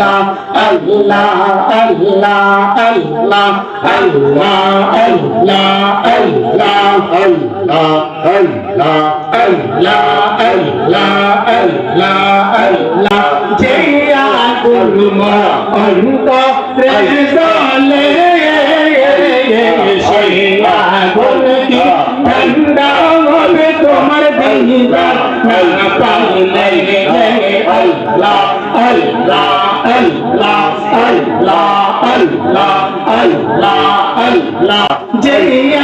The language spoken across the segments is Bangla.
আল্লাহ আল্লাহ আল্লাহ আল্লাহ আল্লাহ আল্লাহ আল্লাহ আল্লাহ আল্লাহ আল্লাহ আল্লাহ আল্লাহ আল্লাহ যে আগুন অন্তরে সেই আগুন কি ঠান্ডা হবে তোমার দিদার না পাইলে আল্লাহ আল্লাহ আল্লাহ আল্লাহ আল্লাহ। যে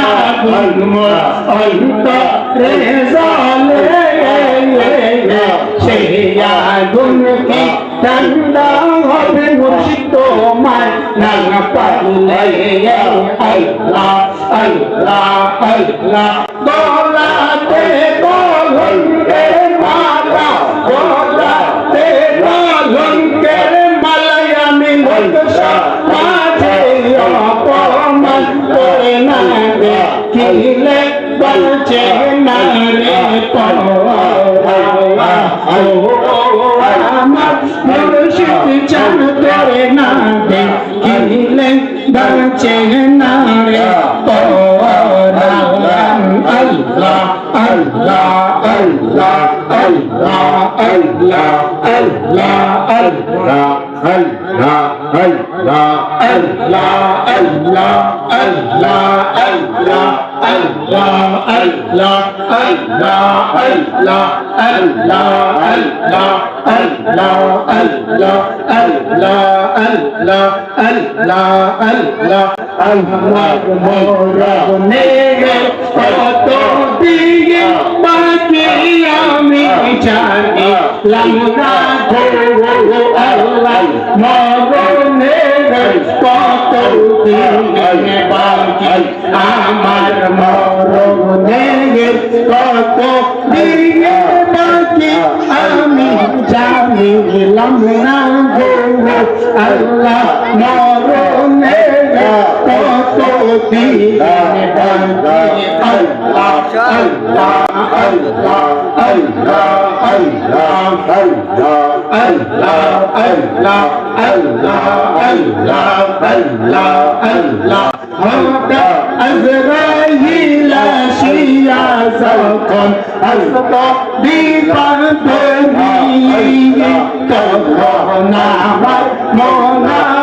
আগুন অন্তরে জ্বলে সেই আগুন কি ঠান্ডা হবে মুর্শিদ তোমার না পাইলে আল্লাহ আল্লাহ আল্লাহ। বলছে না রে আল্লাহ আল্লাহ আল্লাহ আল্লাহ আল্লাহ আল্লাহ আল্লাহ আল্লাহ আল্লাহ আল্লাহ আল্লাহ আল্লাহ আল্লাহ আল্লাহ আল্লাহ আল্লাহ আল্লাহ আল্লাহ আল্লাহ আল্লাহ আল্লাহ আল্লাহ আল্লাহ আল্লাহ আল্লাহ আমার মরণে কত দিকে বাকি আমি জানি লামনা গো আল্লাহ মরণে কত দিনে বাকি? আমার কত দিনে বাকি আমি জানিলাম না গো আল্লাহ Mona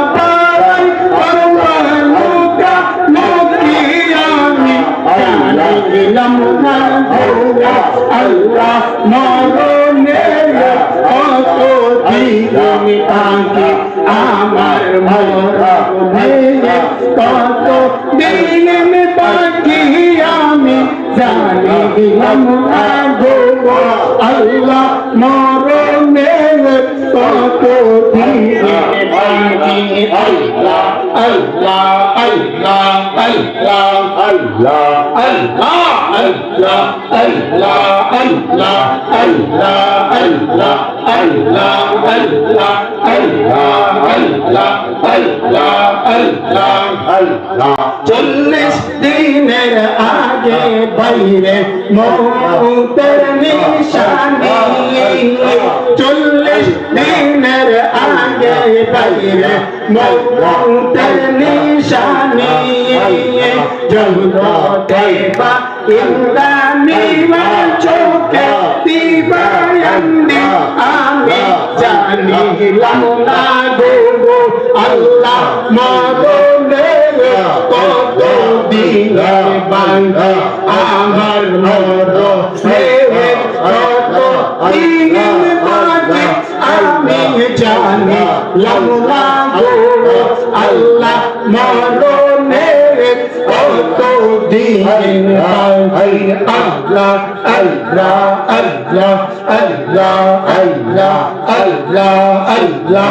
লম্বা হৌরা আল্লাহ মরণেরা অত জীবনে তাকে আমার ভরা ভেঙে কত দিনে পাখি আমি জানি দিলাম আল্লাহ মরণের কত দিনে আল্লাহ আল্লাহ আল্লাহ আল্লাহ আল্লাহ আল্লাহ আল্লাহ আল্লাহ আল্লাহ আল্লাহ আল্লাহ আল্লাহ আল্লাহ আল্লাহ আল্লাহ আল্লাহ আল্লাহ চল্লিশ দিনের আগে বাইরে মৌতের নিশানি চল্লিশ বাইরে মৌতের নিশানি জগতে বা ইন্দানি মা চোখে দিবায়ন্দি আমি জানিলাম না গো আল্লাহ মরণে কত দিন বান্ধ আমি জানিলাম না গো, আল্লাহ মরণে কত দিন আল্লাহ আল্লাহ আল্লাহ আল্লাহ আল্লাহ আল্লাহ আল্লাহ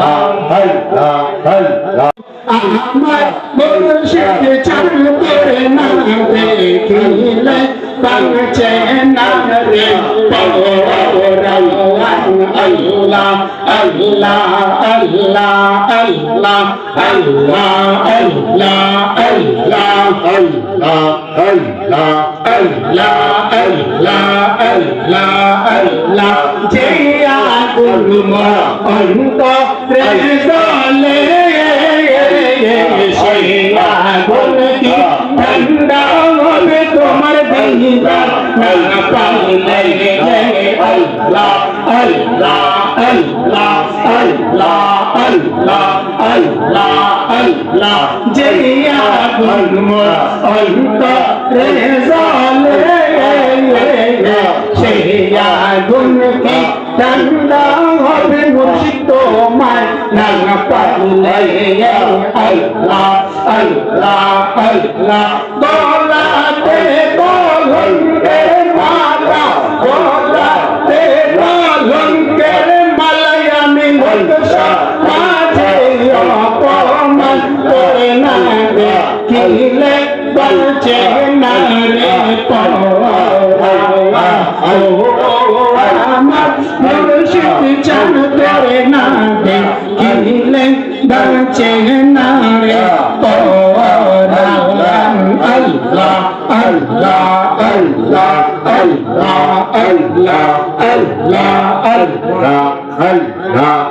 আমার মুর্শিদ চরতে না দেখিলে বাঁচে না রে পরান আল্লাহ আল্লাহ আল্লাহ আল্লাহ আল্লাহ আল্লাহ আল্লাহ আল্লাহ আল্লাহ অন্তরে جیا بھرم الک رزال شیا পড়ুয়াইয়া হাইলা হাইলা হাইলা দোলাতে দোলহে মালা বলছে না রে পড়া আল্লাহ আল্লাহ আল্লাহ আল্লাহ আল্লাহ আল্লাহ আল্লাহ আল্লাহ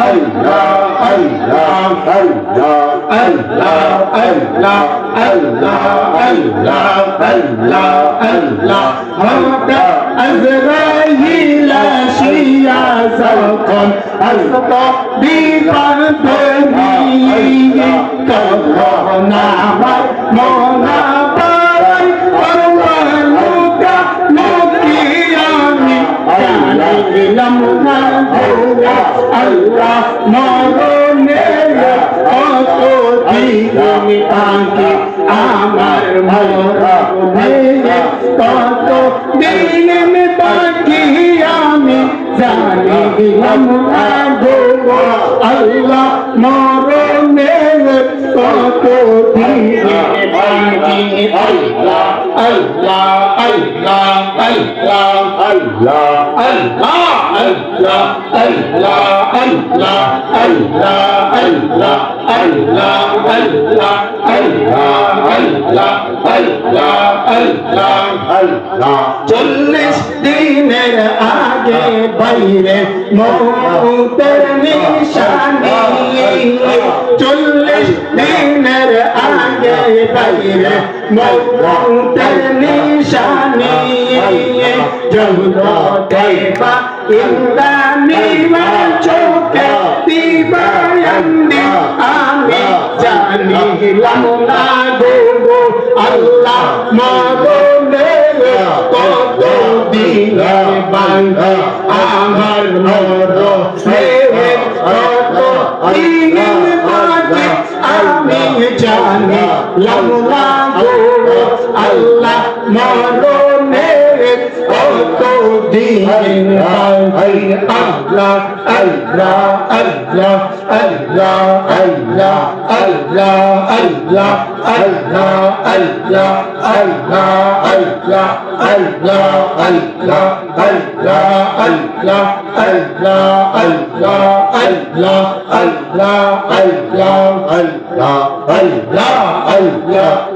আল্লাহ আল্লাহ আল্লাহ আল্লাহ আল্লাহ আল্লাহ আল্লাহ আল্লাহ আল্লাহ হঠাৎ আজরাইল আসিয়া যখন আসত বিপদ নিয়ে তখন আমার জানিলাম না গো আল্লাহ মরণে কত দিন আগে আমার মরণে কত দিন বাকি আমি জানিলাম না গো আল্লাহ মরণে আল্লাহ আল্লাহ আল্লাহ আল্লাহ আল্লাহ আল্লাহ আল্লাহ আল্লাহ আল্লাহ আল্লাহ আল্লাহ আল্লাহ আল্লাহ আল্লাহ আল্লাহ আল্লাহ আল্লাহ চল্লিশ দিনের আগে বাইরে মৌতের নিশানি। চল্লিশ দিনের বাইরে মৌতের নিশানি জগতে বা ইন্দানি চোখে দিবায়ন্দি আমি জানিলাম না গো আল্লাহ মরণে কত দিন বান্ধ আমার দিন বান্ধে আমি জানিলাম না গো আল্লাহ মরণে কত দিন আল্লাহ আল্লাহ আল্লাহ আল্লাহ আল্লাহ আল্লাহ আল্লাহ আল্লাহ আল্লাহ আল্লাহ আল্লাহ Allah